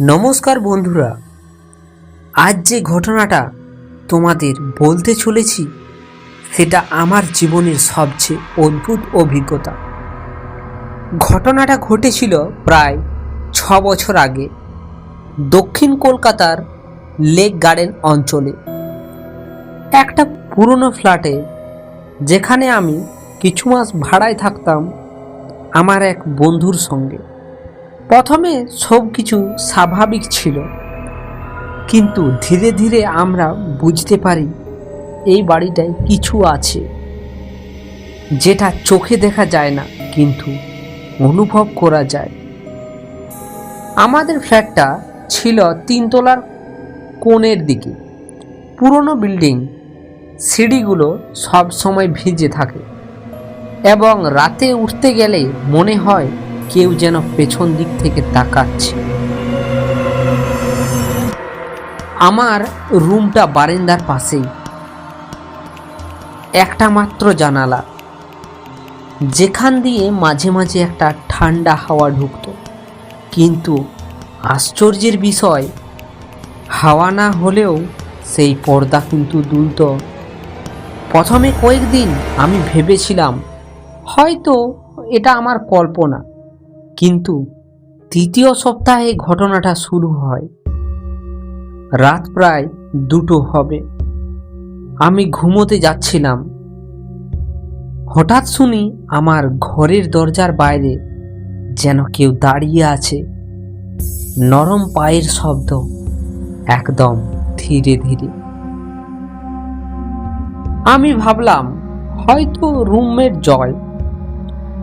নমস্কার বন্ধুরা, আজ যে ঘটনাটা তোমাদের বলতে চলেছি, সেটা আমার জীবনের সবচেয়ে অদ্ভুত অভিজ্ঞতা। ঘটনাটা ঘটেছিল প্রায় ছ বছর আগে দক্ষিণ কলকাতার লেক গার্ডেন অঞ্চলে। একটা পুরনো ফ্ল্যাটে, যেখানে আমি কিছু মাস ভাড়ায় থাকতাম আমার এক বন্ধুর সঙ্গে। প্রথমে সব কিছু স্বাভাবিক ছিল। কিন্তু ধীরে ধীরে আমরা বুঝতে পারি এই বাড়িটায় কিছু আছে, যেটা চোখে দেখা যায় না, কিন্তু অনুভব করা যায়। আমাদের ফ্ল্যাটটা ছিল তিনতলার কোণের দিকে। পুরনো বিল্ডিং, সিঁড়িগুলো সব সময় ভিজে থাকে এবং রাতে উঠতে গেলে মনে হয় কেউ যেন পেছন দিক থেকে তাকাচ্ছে। আমার রুমটা বারেন্দার পাশেই। একটা মাত্র জানালা। যেখান দিয়ে মাঝে মাঝে একটা ঠান্ডা হাওয়া ঢুকতো। কিন্তু আশ্চর্যের বিষয়, হাওয়া না হলেও সেই পর্দা কিন্তু দুলত। প্রথমে কয়েকদিন আমি ভেবেছিলাম, হয়তো এটা আমার কল্পনা। কিন্তু তৃতীয় সপ্তাহে ঘটনাটা শুরু হয়। রাত প্রায় দুটো হবে। আমি ঘুমোতে যাচ্ছিলাম। হঠাৎ শুনি আমার ঘরের দরজার বাইরে যেন কেউ দাঁড়িয়ে আছে। নরম পায়ের শব্দ একদম ধীরে ধীরে। আমি ভাবলাম, হয়তো রুমমেট জয়।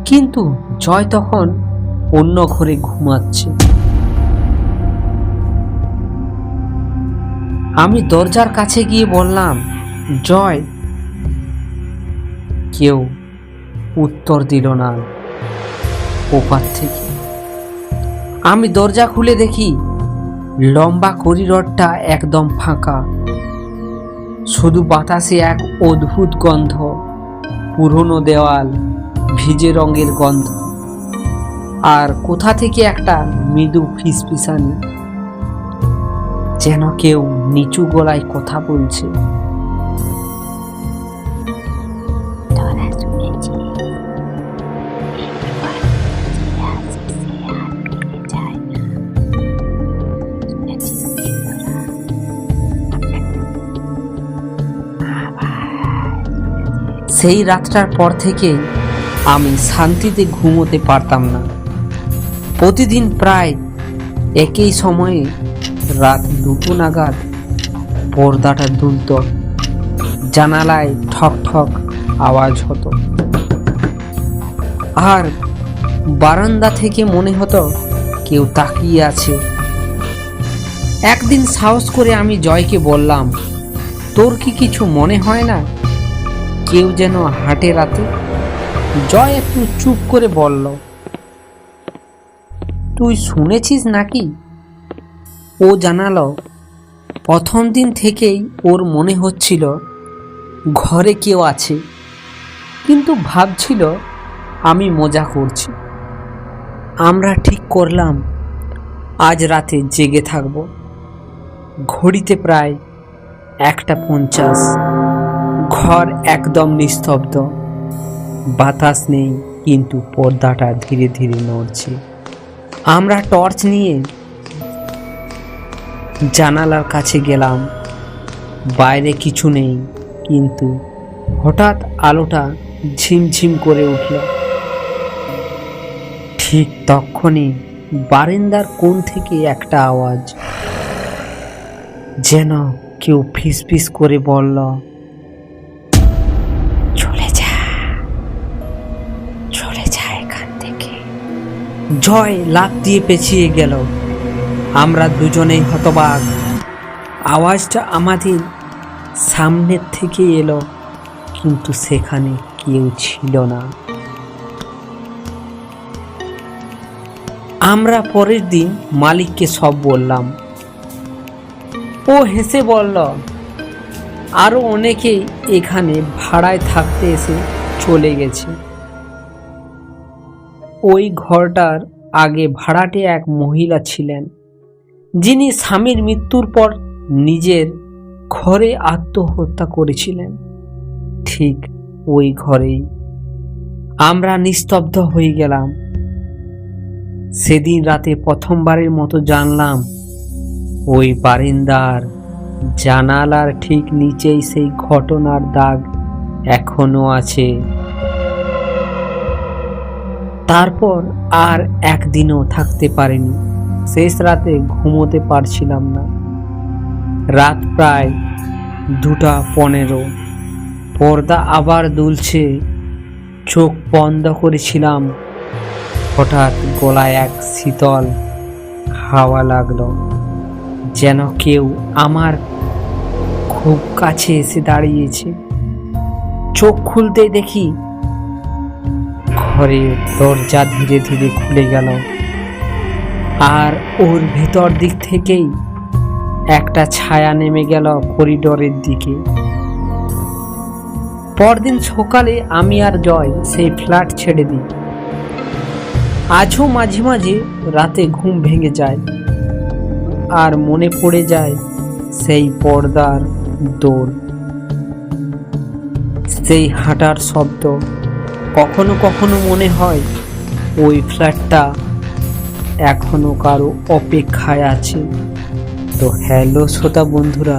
কিন্তু জয় তখন অন্য ঘরে ঘুমাচ্ছে। আমি দরজার কাছে গিয়ে বললাম, জয়। কেউ উত্তর দিল না। ওপার থেকে আমি দরজা খুলে দেখি, লম্বা করিডরটা একদম ফাঁকা। শুধু বাতাসে এক অদ্ভুত গন্ধ, পুরনো দেওয়াল, ভিজে রঙের গন্ধ। আর কোথা থেকে একটা মৃদু ফিসফিসানি? যেন কেউ নিচু গলায় কথা বলছে। সেই রাতটার পর থেকে আমি শান্তিতে ঘুমোতে পারতাম না। প্রতিদিন প্রায় একই সময়ে রাত দুটো নাগাদ পর্দাটা দুলত। জানালায় ঠক ঠক আওয়াজ হতো। আর বারান্দা থেকে মনে হতো কেউ তাকিয়ে আছে। একদিন সাহস করে আমি জয়কে বললাম, তোর কি কিছু মনে হয় না? কেউ যেন হাটে রাতে? জয় একটু চুপ করে বলল তুই শুনেছিস নাকি? ও জানালো, প্রথম দিন থেকেই ওর মনে হচ্ছিল ঘরে কেউ আছে, কিন্তু ভাবছিল আমি মজা করছি। আমরা ঠিক করলাম, আজ রাতে জেগে থাকব। ঘড়িতে প্রায় একটা পঞ্চাশ। ঘর একদম নিস্তব্ধ। বাতাস নেই, কিন্তু পর্দাটা ধীরে ধীরে নড়ছে। আমরা টর্চ নিয়ে জানালার কাছে গেলাম। বাইরে কিছু নেই, কিন্তু হঠাৎ আলোটা ঝিমঝিম করে উঠল। ঠিক তখনই বারান্দার কোণ থেকে একটা আওয়াজ যেন কেউ ফিস ফিস করে বলল জয় লাফ দিয়ে পেছিয়ে গেল। আমরা দুজনেই হতবাক। আওয়াজটা আমাদের সামনের থেকে এলো, কিন্তু সেখানে কেউ ছিল না। আমরা পরের দিন মালিককে সব বললাম। ও হেসে বলল আরও অনেকেই এখানে ভাড়ায় থাকতে এসে চলে গেছে। ওই ঘরটার আগে ভাড়াটে এক মহিলা ছিলেন, যিনি স্বামীর মৃত্যুর পর নিজের ঘরে আত্মহত্যা করেছিলেন। ঠিক ওই ঘরেই আমরা নিস্তব্ধ হয়ে গেলাম। সেদিন রাতে প্রথমবারের মতো জানলাম, ওই বারিন্দার জানালার ঠিক নিচেই সেই ঘটনার দাগ এখনও আছে। তারপর আর একদিনও থাকতে পারিনি। শেষ রাতে ঘুমোতে পারছিলাম না। রাত প্রায় দুটা পনেরো। পর্দা আবার দুলছে। চোখ বন্ধ করেছিলাম। হঠাৎ গলায় এক শীতল হাওয়া লাগল। যেন কেউ আমার খুব কাছে এসে দাঁড়িয়েছে। চোখ খুলতে দেখি ঘরের দরজা ধীরে ধীরে খুলে গেল। আর ওর ভেতর দিক থেকেই একটা ছায়া নেমে গেল করিডোরের দিকে। পরদিন সকালে আমি আর জয় সেই ফ্ল্যাট ছেড়ে দিই। আজও মাঝে মাঝে রাতে ঘুম ভেঙে যায়। আর মনে পড়ে যায় সেই পর্দার দৌড় সেই হাঁটার শব্দ। কখনো কখনো মনে হয় ওই ফ্ল্যাটটা এখনও কারও অপেক্ষায় আছে। তো হ্যালো শ্রোতা বন্ধুরা,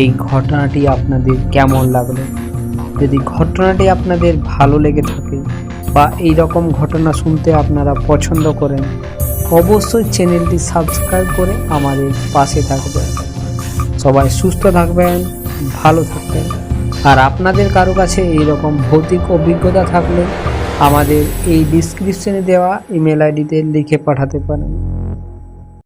এই ঘটনাটি আপনাদের কেমন লাগল? যদি ঘটনাটি আপনাদের ভালো লেগে থাকে বা এই রকম ঘটনা শুনতে আপনারা পছন্দ করেন, অবশ্যই চ্যানেলটি সাবস্ক্রাইব করে আমাদের পাশে থাকবেন। সবাই সুস্থ থাকবেন, ভালো থাকবেন। আর আপনাদের কারও কাছে এই রকম ভৌতিক অভিজ্ঞতা থাকলে আমাদের এই ডিসক্রিপশনে দেওয়া ইমেল আইডিতে লিখে পাঠাতে পারেন।